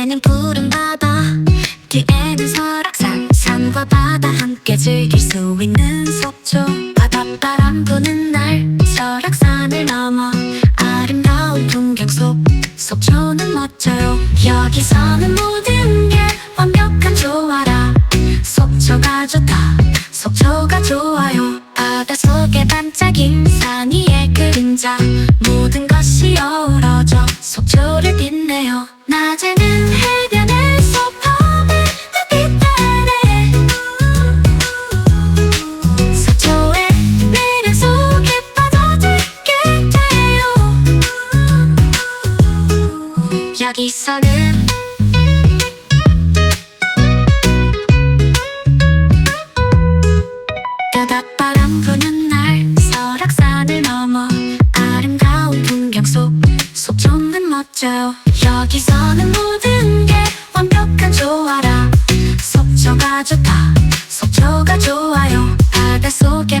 앞에는 푸른 바다. 뒤에는 설악산 산과 바다. 함께 즐길 수 있는 속초. 바닷바람 부는 날 설악산을 넘어 아름다운 풍경 속. 속초는 멋져요. 여기서는 모든 게 완벽한 조화라 속초가 좋다 속초가 좋아요. 바다 속에 반짝인 산 위에 그림자. 모든 것이 어우러져. 속초를 빛내요. 낮엔 여기서는? 바닷바람 부는 날 설악산을 넘어 아름다운 풍경 속 속초는 멋져요 여기서는 모든 게 완벽한 조화라. 속초가 좋다 속초가 좋아요. 바닷속에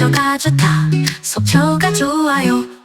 라 속초가 좋다. 속초가 좋아요